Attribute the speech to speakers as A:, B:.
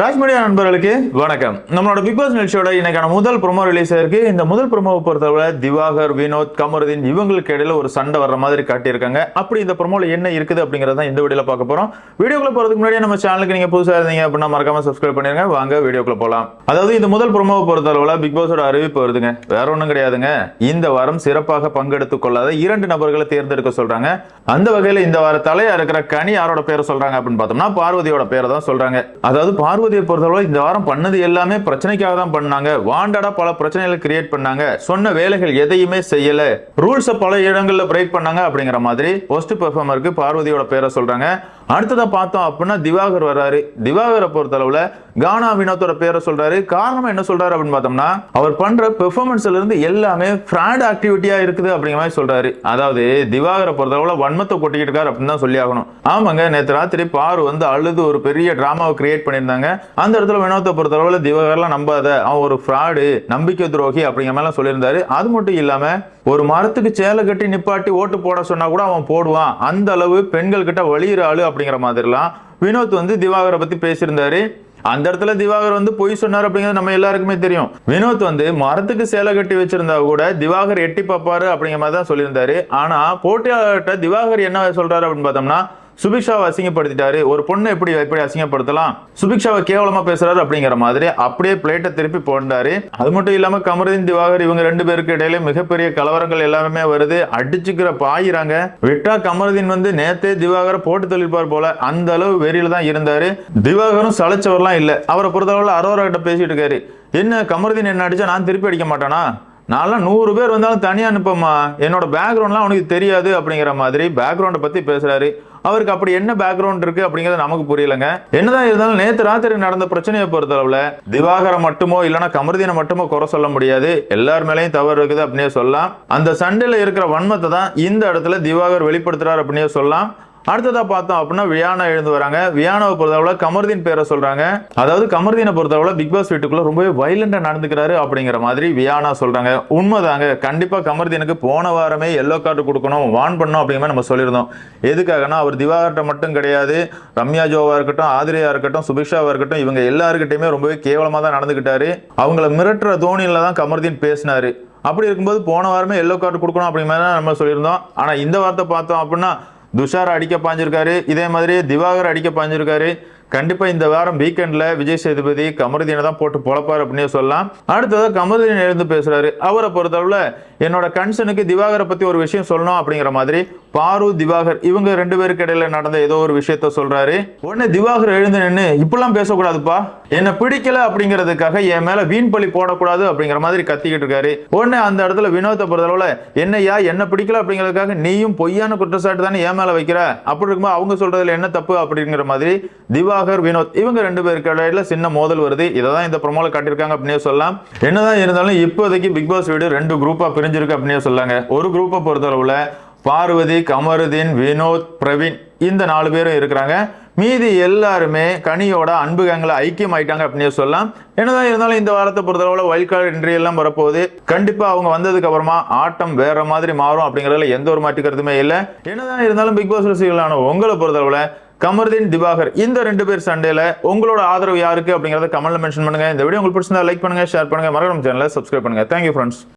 A: ராஜ்மீடியா நண்பர்களுக்கு வணக்கம். நம்மளோட பிக் பாஸ் நிகழ்ச்சியோட இன்னைக்கான முதல் ப்ரோமோ ரிலீஸ் ஆயிருக்கு இந்த முதல் ப்ரொமோவை பொறுத்தவரை திவாகர் வினோத் கமருதீன் இவங்களுக்கு இடையில ஒரு சண்டை வர்ற மாதிரி காட்டியிருக்காங்க. அப்படி இந்த ப்ரோமோல என்ன இருக்குது அப்படிங்கறத தான் இந்த வீடியோல பார்க்க போறோம். வீடியோக்குள்ள போறதுக்கு முன்னாடி நம்ம சேனலுக்கு நீங்க புதுசா இருந்தீங்க அப்படின்னா மறக்காம சப்ஸ்கிரைப் பண்ணிருங்க. வாங்க வீடியோக்குள்ள போலாம். அதாவது இந்த முதல் ப்ரொமோவை பொறுத்தளவுல பிக் பாஸோட அறிவிப்பு வருதுங்க. வேற ஒண்ணும் கிடையாதுங்க. இந்த வாரம் சிறப்பாக பங்கெடுத்துக் கொள்ளாத இரண்டு நபர்களை தேர்ந்தெடுக்க சொல்றாங்க. அந்த வகையில இந்த வார தலையா இருக்கிற கனி யாரோட பேரை சொல்றாங்க அப்படின்னு பார்த்தோம்னா பார்வதியோட பேரை தான் சொல்றாங்க. அதாவது பார்வதியை பொறுத்தளவு இந்த வாரம் பண்ணது எல்லாமே பிரச்சனைக்காக தான் பண்ணாங்க. வாண்டடா பல பிரச்சனைகளை கிரியேட் பண்ணாங்க. சொன்ன வேலைகள் எதையுமே செய்யல. ரூல்ஸை பல இடங்களில் பிரேக் பண்ணாங்க அப்படிங்கிற மாதிரி ஒஸ்ட் பெர்ஃபார்மருக்கு பார்வதியோட பேரை சொல்றாங்க. அடுத்ததாக பார்த்தோம் அப்படின்னா திவாகர் வர்றாரு. திவாகரை பொறுத்தளவுல கானா வினோத்தோட பேரை சொல்றாரு. காரணம் என்ன சொல்றாரு அப்படின்னு பார்த்தோம்னா அவர் பண்ற பெர்ஃபார்மன்ஸ்ல இருந்து எல்லாமே ஃப்ராட் ஆக்டிவிட்டியா இருக்குது அப்படிங்கிற மாதிரி சொல்றாரு. அதாவது திவாகரை பொறுத்தளவுல வன்மத்தை கொட்டிக்கிட்டு இருக்காரு அப்படின்னு தான் சொல்லி ஆகணும். ஆமாங்க நேற்று ராத்திரி பாரு வந்து அழுது ஒரு பெரிய டிராமாவை கிரியேட் பண்ணியிருந்தாங்க. அந்த இடத்துல வினோத்தை பொறுத்தளவுல திவாகர்லாம் நம்பாத அவன் ஒரு ஃப்ராடு நம்பிக்கை துரோகி அப்படிங்கிற மாதிரிலாம் சொல்லியிருந்தாரு. அது மட்டும் இல்லாமல் ஒரு மரத்துக்கு சேலை கட்டி நிப்பாட்டி ஓட்டு போட சொன்னா கூட அவன் போடுவான். அந்த அளவு பெண்கள் கிட்ட வழியிற ஆளு அப்படிங்கிற மாதிரிலாம் வினோத் வந்து திவாகரை பத்தி பேசியிருந்தாரு. அந்த இடத்துல திவாகர் வந்து பொய் சொன்னார் அப்படிங்கிறது நம்ம எல்லாருக்குமே தெரியும். வினோத் வந்து மரத்துக்கு சேலை கட்டி வச்சிருந்தா கூட திவாகர் எட்டி பார்ப்பாரு அப்படிங்கிற மாதிரி தான் சொல்லியிருந்தாரு. ஆனா போட்டியாளர்கிட்ட திவாகர் என்ன சொல்றாரு அப்படின்னு பார்த்தோம்னா சுபிக்ஷாவை அசிங்கப்படுத்திட்டாரு. ஒரு பொண்ணை எப்படி எப்படி அசிங்கப்படுத்தலாம்? சுபிக்ஷாவை கேவலமா பேசுறாரு அப்படிங்கிற மாதிரி அப்படியே பிளேட்டை திருப்பி போண்டாரு அது மட்டும் இல்லாம கமருதீன் திவாகர் இவங்க ரெண்டு பேருக்கு இடையில மிகப்பெரிய கலவரங்கள் எல்லாமே வருது. அடிச்சுக்கிற பாயிறாங்க. விட்டா கமருதீன் வந்து நேத்தே திவாகரை போட்டு தள்ளிப்பார் போல அந்த அளவு வெறியில தான் இருந்தாரு. திவாகரும் சளைச்சவர்லாம் இல்ல. அவரை பொறுத்தளவுல அரோரா கிட்ட பேசிட்டு இருக்காரு. என்ன கமருதீன் என்ன அடிச்சா நான் திருப்பி அடிக்க மாட்டானா? நான்லாம் நூறு பேர் வந்தாலும் தனியாக அனுப்பம்மா என்னோட பேக்ரவுண்ட்லாம் அவனுக்கு தெரியாது அப்படிங்கிற மாதிரி பேக்ரவுண்டை பற்றி பேசுகிறாரு அவருக்கு அப்படி என்ன பேக்ரவுண்ட் இருக்கு அப்படிங்கிறது நமக்கு புரியலங்க. என்னதான் இருந்தாலும் நேற்று ராத்திரி நடந்த பிரச்சனையை பொறுத்தளவில் திவாகரம் மட்டுமோ இல்லைன்னா கமருதீனை மட்டுமோ குறை சொல்ல முடியாது. எல்லார் மேலேயும் தவறு இருக்குது அப்படின்னே சொல்லலாம். அந்த சண்டையில் இருக்கிற வன்மத்தை தான் இந்த இடத்துல திவாகர் வெளிப்படுத்துறாரு அப்படின்னே சொல்லலாம். அடுத்ததாக பார்த்தோம் அப்படின்னா வியானா எழுந்து வராங்க. வியானாவை பொறுத்தளவில் கமருதீன் பேரை சொல்றாங்க. அதாவது கமருதீனை பொறுத்தளவில் பிக் பாஸ் வீட்டுக்குள்ள ரொம்பவே வைலண்டா நடந்துக்கிறாரு அப்படிங்கிற மாதிரி வியானா சொல்றாங்க. உண்மைதாங்க. கண்டிப்பா கமருதீனுக்கு போன வாரமே எல்லோ கார்டு கொடுக்கணும் வான் பண்ணணும் அப்படிங்கிற நம்ம சொல்லியிருந்தோம். எதுக்காகனா அவர் திவாகர்கிட்ட மட்டும் கிடையாது ரம்யா ஜோவா இருக்கட்டும் ஆதிரியா இருக்கட்டும் சுபிக்ஷாவா இருக்கட்டும் இவங்க எல்லாருக்கிட்டையுமே ரொம்பவே கேவலமா தான் நடந்துக்கிட்டாரு அவங்கள மிரட்டுற தோணியில தான் கமருதீன் பேசினாரு. அப்படி இருக்கும்போது போன வாரமே எல்லோ கார்டு கொடுக்கணும் அப்படிங்கிற மாதிரி தான் நம்ம சொல்லியிருந்தோம். ஆனா இந்த வார்த்தை பார்த்தோம் அப்படின்னா துஷார் அடிக்க பாஞ்சிருக்காரு. இதே மாதிரி திவாகர் அடிக்க பாஞ்சிருக்காரு. கண்டிப்பா இந்த வாரம் வீக்கெண்ட்ல விஜய் சேதுபதி கமருதீனை தான் போட்டு பொழப்பார் அப்படின்னு சொல்லலாம். அடுத்ததாக கமருதீன் எழுந்து பேசுறாரு. அவரை பொறுத்தளவுல என்னோட கன்சனுக்கு திவாகரை பத்தி ஒரு விஷயம் சொல்லணும் அப்படிங்கிற மாதிரி பாரு திவாகர் இவங்க ரெண்டு பேருக்கு இடையில நடந்த ஏதோ ஒரு விஷயத்த சொல்றாரு. உடனே திவாகர் எழுந்து நின்று இப்படிலாம் பேசக்கூடாதுப்பா. என்ன பிடிக்கல அப்படிங்கிறதுக்காக என் மேல வீண் பழி போடக்கூடாது அப்படிங்கிற மாதிரி கத்திக்கிட்டு இருக்காரு. உடனே அந்த இடத்துல வினோத்தை பொறுத்தளவுல என்னையா என்ன பிடிக்கல அப்படிங்கிறதுக்காக நீயும் பொய்யான குற்றச்சாட்டு தானே என் மேல வைக்கிற? அப்படி இருக்கும்போது அவங்க சொல்றதுல என்ன தப்பு? அப்படிங்கிற மாதிரி பிரபாகர் வினோத் இவங்க ரெண்டு பேருக்கு இடையில சின்ன மோதல் வருது. இதை தான் இந்த ப்ரொமோல காட்டியிருக்காங்க அப்படின்னே சொல்லலாம். என்னதான் இருந்தாலும் இப்போதைக்கு பிக் பாஸ் வீடு ரெண்டு குரூப்பா பிரிஞ்சிருக்கு அப்படின்னே சொல்லாங்க. ஒரு குரூப்பை பொறுத்தளவுல பார்வதி கமருதீன் வினோத் பிரவீன் இந்த நாலு பேரும் இருக்கிறாங்க. மீதி எல்லாருமே கனியோட அன்பு கேங்கில் ஐக்கியம் ஆயிட்டாங்க அப்படின்னு சொல்லலாம். என்னதான் இருந்தாலும் இந்த வாரத்தை பொறுத்தளவுல வைல்ட் கார்டு என்ட்ரி எல்லாம் வரப்போகுது. கண்டிப்பா அவங்க வந்ததுக்கு அப்புறமா ஆட்டம் வேற மாதிரி மாறும் அப்படிங்கறதுல எந்த ஒரு மாற்று கருத்துமே இல்லை. என்னதான் இருந்தாலும் பிக் பாஸ் ரசிகர்களான உங்களை பொறுத்தளவுல கமருதீன் திவாகர் இந்த ரெண்டு பேர் சண்டையில உங்களோட ஆதரவு யாருக்கு அப்படிங்கறத கமெண்ட்ல மென்ஷன் பண்ணுங்க. இந்த வீடியோ உங்களுக்கு பிடிச்சிருந்தா லைக் பண்ணுங்க ஷேர் பண்ணுங்க. மறக்காம சேனலை சப்ஸ்கிரைப் பண்ணுங்க. Thank you friends